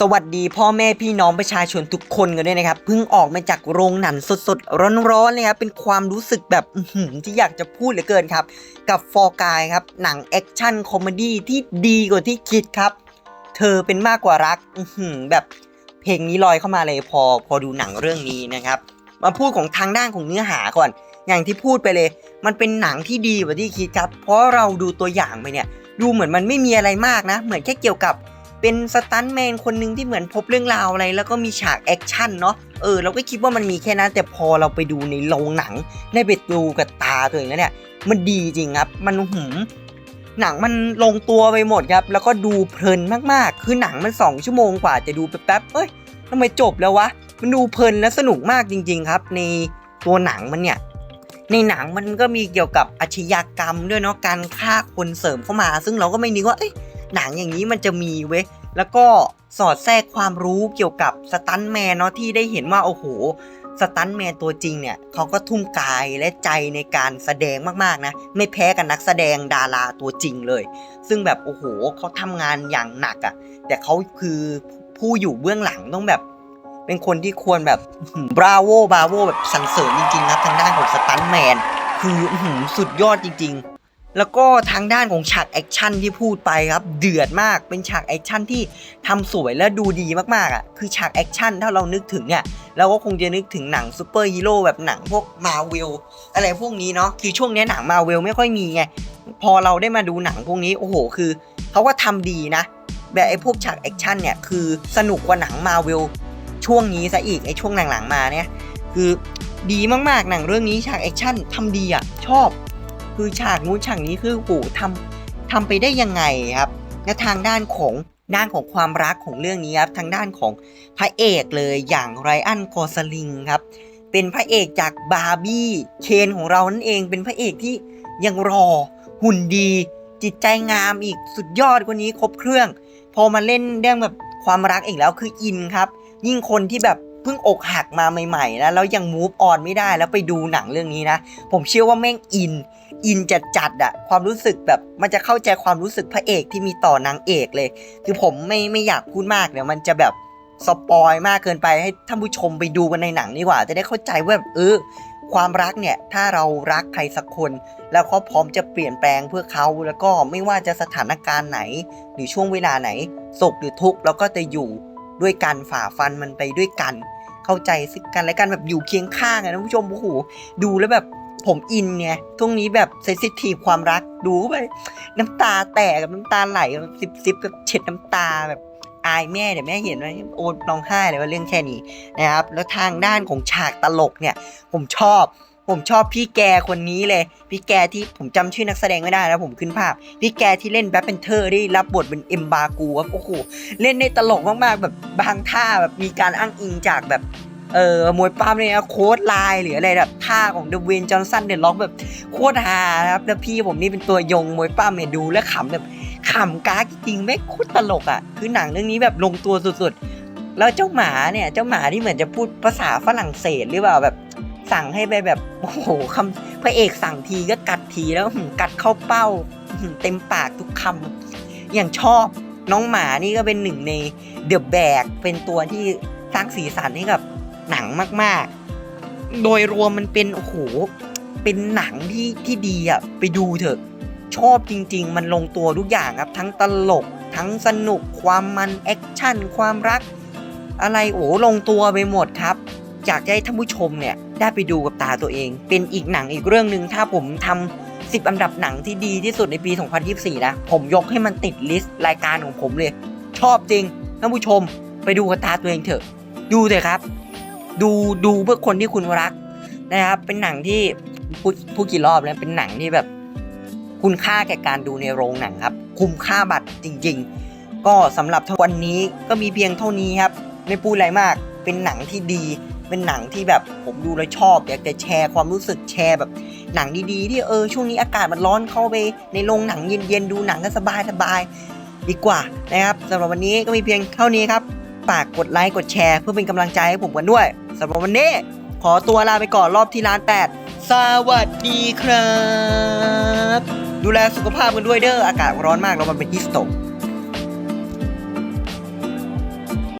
สวัสดีพ่อแม่พี่น้องประชาชนทุกคนกันด้วยนะครับเพิ่งออกมาจากโรงหนังสดๆร้อนๆเลยครับเป็นความรู้สึกแบบอื้อหือที่อยากจะพูดเหลือเกินครับ กับฟอร์กายครับหนังแอคชั่นคอมเมดี้ที่ดีกว่าที่คิดครับ เธอเป็นมากกว่ารักอื้อหือแบบเพลงนี้ลอยเข้ามาเลยพอพอดูหนังเรื่องนี้นะครับ มาพูดของทางด้านของเนื้อหาก่อน อย่างที่พูดไปเลย มันเป็นหนังที่ดีกว่าที่คิดครับ เพราะเราดูตัวอย่างไปเนี่ย ดูเหมือนมันไม่มีอะไรมากนะ เหมือนแค่เกี่ยวกับ เป็นสตันแมนคนหนึ่งที่เหมือนพบเรื่องราวอะไร แล้วก็มีฉากแอคชั่นเนาะเออเราก็คิดว่ามันมีแค่นั้นแต่พอเราไปดูในโรงหนังได้ไปดูกับตาตัวเองแล้วเนี่ย มันดีจริงครับ มันหืมหนังมันลงตัวไปหมดครับ แล้วก็ดูเพลินมากๆ คือหนังมันสองชั่วโมงกว่าจะดูแป๊บๆเอ้ยทำไมจบแล้ววะ มันดูเพลินและสนุกมากจริง ๆ ครับ ในตัวหนังมันเนี่ย ในหนังมันก็มีเกี่ยวกับอาชญากรรมด้วยเนาะการฆ่าคนเสริมเข้ามา ซึ่งเราก็ไม่นึกว่าเอ้ย หนังอย่างนี้มันจะมีเว้ยแล้วก็สอดแทรกความรู้เกี่ยวกับสตันแมนเนาะที่ได้เห็นว่าโอ้โหสตันแมนตัวจริงเนี่ยเขาก็ทุ่มกายและใจในการแสดงมากๆนะ ไม่แพ้กับนักแสดงดาราตัวจริงเลย ซึ่งแบบโอ้โหเขาทำงานอย่างหนักอะ่ะ แต่เขาคือผู้อยู่เบื้องหลังต้องแบบ เป็นคนที่ควรแบบบราโวบราโวแบบสรรเสริญจริงๆครับทางด้านของสตันแมนคืออื้อหือสุดยอดจริง ๆ แล้วก็ทางด้านของฉากแอคชั่นที่พูดไปครับ เดือดมากเป็นฉากแอคชั่นที่ทำสวยและดูดีมากๆอะคือฉากแอคชั่นถ้าเรานึกถึงเนี่ยเราก็คงจะนึกถึงหนังซูเปอร์ฮีโร่แบบหนังพวกมาเวลอะไรพวกนี้เนาะคือช่วงนี้หนังมาเวลไม่ค่อยมีไงพอเราได้มาดูหนังพวกนี้โอ้โห คือเขาก็ทำดีนะ แบบไอ้พวกฉากแอคชั่นเนี่ยคือสนุกกว่าหนังมาเวลช่วงนี้ซะอีกไอ้ช่วงหลังๆมาเนี่ยคือดีมากๆหนังเรื่องนี้ฉากแอคชั่นทำดีอะชอบ คือฉากนู้นฉากนี้คือโหทำทำไปได้ยังไงครับและทางด้านของด้านของความรักของเรื่องนี้ครับทางด้านของพระเอกเลยอย่างไรอันกอสลิงครับ เป็นพระเอกจากบาร์บี้เคนของเรานั่นเองเป็นพระเอกที่ยังรอหุ่นดี จิตใจงามอีกสุดยอดกว่านี้ครบเครื่อง พอมาเล่นเรื่องแบบความรักอีกแล้วคืออินครับ ยิ่งคนที่แบบ เพิ่งอกหักมาใหม่ๆนะแล้วยังมูฟออนไม่ได้แล้วไปดูหนังเรื่องนี้นะ ผมเชื่อว่าแม่งอิน อินจัดจัดอะความรู้สึกแบบมันจะเข้าใจความรู้สึกพระเอกที่มีต่อนางเอกเลย คือผมไม่ไม่อยากพูดมากเดี๋ยวมันจะแบบสปอยมากเกินไปให้ท่านผู้ชมไปดูกันในหนังดีกว่า จะได้เข้าใจว่าแบบเออความรักเนี่ยถ้าเรารักใครสักคน แล้วเขาพร้อมจะเปลี่ยนแปลงเพื่อเขาแล้วก็ไม่ว่าจะสถานการณ์ไหน หรือช่วงเวลาไหนสุขหรือทุกข์เราก็จะอยู่ด้วยกันฝ่าฟันมันไปด้วยกัน เข้าใจซึ่งกันและกันแบบอยู่เคียงข้างอะนะผู้ชมโอ้โหดูแล้วแบบผมอินไงตรงนี้แบบเซนซิทีฟความรักดูไปน้ำตาแตกกับน้ำตาไหลแบบซิบซิบกับเช็ดน้ำตาแบบอายแม่เดี๋ยวแม่เห็นว่าโอนร้องไห้เลยว่าเรื่องแค่นี้นะครับแล้วทางด้านของฉากตลกเนี่ย ผมชอบ ผมชอบพี่แกคนนี้เลย พี่แกที่ผมจำชื่อนักแสดงไม่ได้แล้วผมขึ้นภาพ พี่แกที่เล่นแบ็คเพนเทอร์ที่รับบทเป็นเอ็มบากูครับโอ้โหเล่นได้ตลกมากๆแบบบางท่าแบบมีการอ้างอิงจากแบบเออมวยปั้มเนี่ยนะโค้ดไลน์หรืออะไรแบบท่าของเดวินจอห์นสันเดนล็อกแบบโคตรฮาครับแล้วพี่ผมนี่เป็นตัวยงมวยปั้มเนี่ยดูแล้วขำแบบขำก้ากจริงๆไม่โคตรตลกอะคือหนังเรื่องนี้แบบลงตัวสุดๆ แล้วเจ้าหมาเนี่ยเจ้าหมาที่เหมือนจะพูดภาษาฝรั่งเศสหรือเปล่าแบบ สั่งให้ไปแบบโอ้โหคำพระเอกสั่งทีก็กัดทีแล้วกัดเข้าเป้าเต็มปากทุกคำอย่างชอบน้องหมานี่ก็เป็นหนึ่งในเดอะแบกเป็นตัวที่สร้างสีสันให้กับหนังมากๆ โดยรวมมันเป็นโอ้โหเป็นหนังที่ที่ดีอะไปดูเถอะ ชอบจริง ๆ มันลงตัวทุกอย่างครับ ทั้งตลก ทั้งสนุกความมันแอคชั่นความรัก อะไรโอ้ลงตัวไปหมดครับ อยากให้ท่านผู้ชมเนี่ยได้ไปดูกับตาตัวเอง เป็นอีกหนังอีกเรื่องหนึ่งถ้าผมทำ10 อันดับหนังที่ดีที่สุดในปี 2024 นะ ผมยกให้มันติดลิสต์รายการของผมเลย ชอบจริงท่านผู้ชมไปดูกับตาตัวเองเถอะ ดูเถอะครับ ดูดูเพื่อคนที่คุณรักนะครับ เป็นหนังที่พูดพูดกี่รอบแล้วเป็นหนังที่แบบ คุณค่าแก่การดูในโรงหนังครับ คุ้มค่าบัตรจริง ๆ ก็สำหรับวันนี้ก็มีเพียงเท่านี้ครับ ไม่พูดอะไรมาก เป็นหนังที่ดี เป็นหนังที่แบบผมดูแล้วชอบ อยากจะแชร์ความรู้สึกแชร์แบบหนังดีๆ ที่เออช่วงนี้อากาศมันร้อนเข้าไป ในโรงหนังเย็นๆดูหนังกันสบายๆดีกว่านะครับสำหรับวันนี้ก็มีเพียงเท่านี้ครับฝากกดไลค์กดแชร์เพื่อเป็นกำลังใจให้ผมกันด้วยสำหรับวันนี้ ขอตัวลาไปก่อนรอบที่ร้าน8สวัสดีครับ ดูแลสุขภาพกันด้วยเด้ออากาศร้อนมากแล้วมันเป็นฮิสโตก